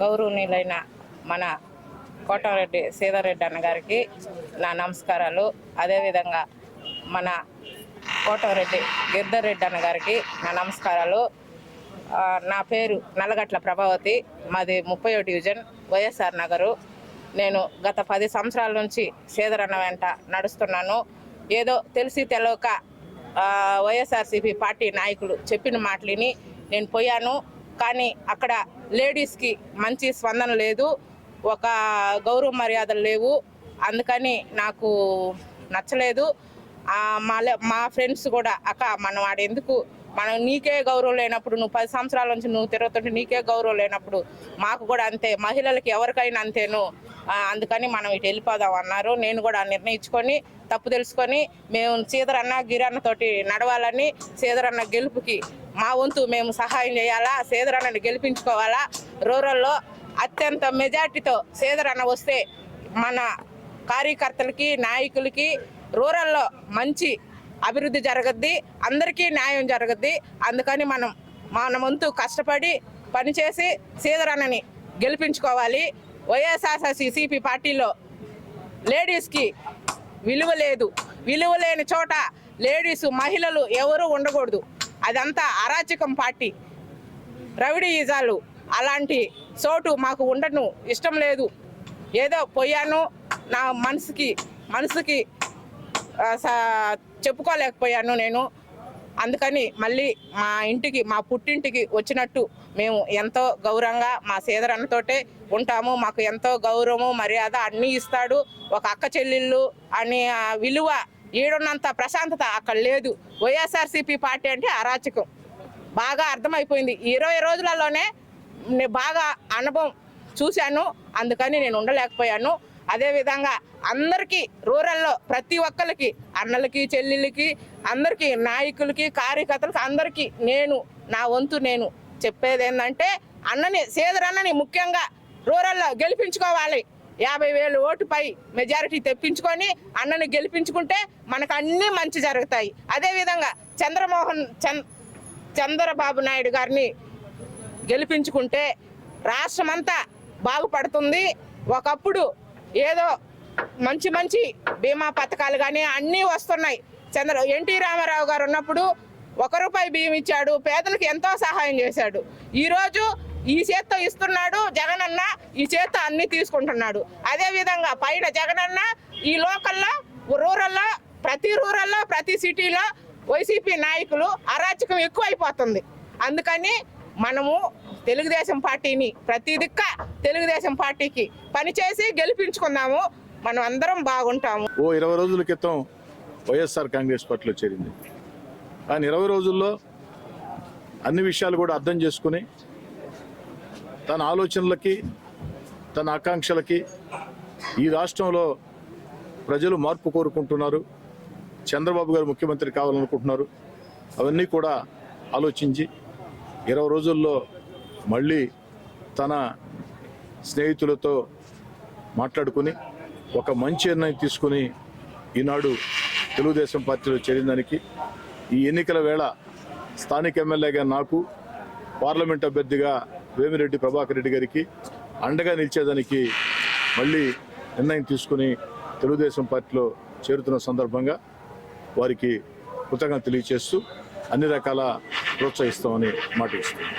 గౌరవనీయులైన మన కోటరెడ్డి సీతారెడ్డి అన్నగారికి నా నమస్కారాలు. అదేవిధంగా మన కోటారెడ్డి గిరిధర్రెడ్డి అన్నగారికి నా నమస్కారాలు. నా పేరు నల్లగట్ల ప్రభావతి. మాది ముప్పై డివిజన్ వైఎస్ఆర్ నగరు. నేను గత పది సంవత్సరాల నుంచి సీదరన్న వెంట నడుస్తున్నాను. ఏదో తెలిసి తెలవక వైఎస్ఆర్సీపీ పార్టీ నాయకులు చెప్పిన మాటలిని నేను పోయాను. కానీ అక్కడ లేడీస్కి మంచి స్పందన లేదు. ఒక గౌరవ మర్యాదలు లేవు. అందుకని నాకు నచ్చలేదు. మా మా ఫ్రెండ్స్ కూడా అక్క మనం వాడు ఎందుకు మనం నీకే గౌరవం లేనప్పుడు నువ్వు పది సంవత్సరాల నుంచి నువ్వు తిరుగుతుంటే నీకే గౌరవం లేనప్పుడు మాకు కూడా అంతే. మహిళలకి ఎవరికైనా అంతేను. అందుకని మనం ఇటు వెళ్ళిపోదాం అన్నారు. నేను కూడా నిర్ణయించుకొని తప్పు తెలుసుకొని మేము సీదరన్న గిరన్న తోటి నడవాలని సీదరన్న గెలుపుకి మా వంతు మేము సహాయం చేయాలా? సీదరన్నని గెలిపించుకోవాలా? రూరల్లో అత్యంత మెజార్టీతో సీదరన్న వస్తే మన కార్యకర్తలకి నాయకులకి రూరల్లో మంచి అభివృద్ధి జరగద్ది అందరికీ న్యాయం జరగద్ది. అందుకని మనం మన వంతు కష్టపడి పనిచేసి సీదరన్నని గెలిపించుకోవాలి. వైఎస్ఆర్సీసీపీ పార్టీలో లేడీస్కి విలువ లేదు. విలువ లేని చోట లేడీస్ మహిళలు ఎవరు ఉండకూడదు. అదంతా అరాచకం పార్టీ. రవిడీజాలు అలాంటి చోటు మాకు ఉండను ఇష్టం లేదు. ఏదో పోయాను నా మనసుకి మనసుకి చెప్పుకోలేకపోయాను నేను. అందుకని మళ్ళీ మా ఇంటికి మా పుట్టింటికి వచ్చినట్టు మేము ఎంతో గౌరవంగా మా సీదరన్నతోటే ఉంటాము. మాకు ఎంతో గౌరవము మర్యాద అన్నీ ఇస్తాడు. ఒక అక్క చెల్లెళ్ళు అనే ఆ విలువ ఈడున్నంత ప్రశాంతత అక్కడ లేదు. వైఎస్ఆర్సీపీ పార్టీ అంటే అరాచకం. బాగా అర్థమైపోయింది. ఇరవై రోజులలోనే నేను బాగా అనుభవం చూశాను. అందుకని నేను ఉండలేకపోయాను. అదేవిధంగా అందరికీ రూరల్లో ప్రతి ఒక్కరికి అన్నలకి చెల్లెళ్ళకి అందరికీ నాయకులకి కార్యకర్తలకి అందరికీ నేను నా వంతు నేను చెప్పేది ఏంటంటే అన్నని సేదరన్నని ముఖ్యంగా రూరల్లో గెలిపించుకోవాలి. యాభై వేలు ఓటుపై మెజారిటీ తెప్పించుకొని అన్నని గెలిపించుకుంటే మనకు అన్నీ మంచి జరుగుతాయి. అదేవిధంగా చంద్రమోహన్ చంద్రబాబు నాయుడు గారిని గెలిపించుకుంటే రాష్ట్రమంతా బాగుపడుతుంది. ఒకప్పుడు ఏదో మంచి మంచి బీమా పథకాలు కానీ అన్నీ వస్తున్నాయి. చంద్ర ఎన్టీ రామారావు గారు ఉన్నప్పుడు ఒక రూపాయి బియ్యం ఇచ్చాడు పేదలకు ఎంతో సహాయం చేశాడు. ఈరోజు ఈ చేత్తో ఇస్తున్నాడు జగనన్న ఈ చేత్తో అన్ని తీసుకుంటున్నాడు. అదేవిధంగా పైన పైన జగనన్న ఈ లోకల్లో రూరల్లో ప్రతి రూరల్లో ప్రతి సిటీలో వైసీపీ నాయకులు అరాచకం ఎక్కువైపోతుంది. అందుకని మనము తెలుగుదేశం పార్టీని ప్రతి దిక్క తెలుగుదేశం పార్టీకి పనిచేసి గెలిపించుకుందాము మనం అందరం బాగుంటాము. ఓ ఇరవై రోజుల క్రితం వైఎస్ఆర్ కాంగ్రెస్ పార్టీలో చేరింది. కానీ ఇరవై రోజుల్లో అన్ని విషయాలు కూడా అర్థం చేసుకుని తన ఆలోచనలకి తన ఆకాంక్షలకి ఈ రాష్ట్రంలో ప్రజలు మార్పు కోరుకుంటున్నారు. చంద్రబాబు గారు ముఖ్యమంత్రి కావాలనుకుంటున్నారు. అవన్నీ కూడా ఆలోచించి ఇరవై రోజుల్లో మళ్ళీ తన స్నేహితులతో మాట్లాడుకుని ఒక మంచి నిర్ణయం తీసుకుని ఈనాడు తెలుగుదేశం పార్టీలో చేరిందానికి ఈ ఎన్నికల వేళ స్థానిక ఎమ్మెల్యేగా నాకు పార్లమెంట్ అభ్యర్థిగా వేమిరెడ్డి ప్రభాకర్ రెడ్డి గారికి అండగా నిలిచేదానికి మళ్ళీ నిర్ణయం తీసుకుని తెలుగుదేశం పార్టీలో చేరుతున్న సందర్భంగా వారికి కృతజ్ఞత తెలియచేస్తూ అన్ని రకాల ప్రోత్సహిస్తామని మాట ఇస్తాం